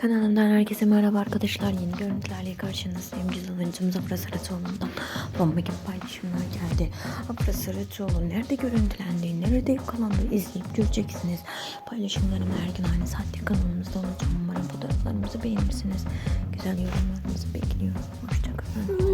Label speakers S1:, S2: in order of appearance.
S1: Kanalımdan herkese merhaba arkadaşlar. Yeni görüntülerle karşınızdayım. Güzel oyuncumuz Afra Saraçoğlu'ndan bomba gibi paylaşımlar geldi. Afra Saraçoğlu nerede görüntülendi, nerede yakalandı izleyip göreceksiniz. Paylaşımlarım her gün aynı saatte kanalımızda olacağım. Umarım fotoğraflarımızı beğenirsiniz. Güzel yorumlarınızı bekliyorum. Hoşçakalın.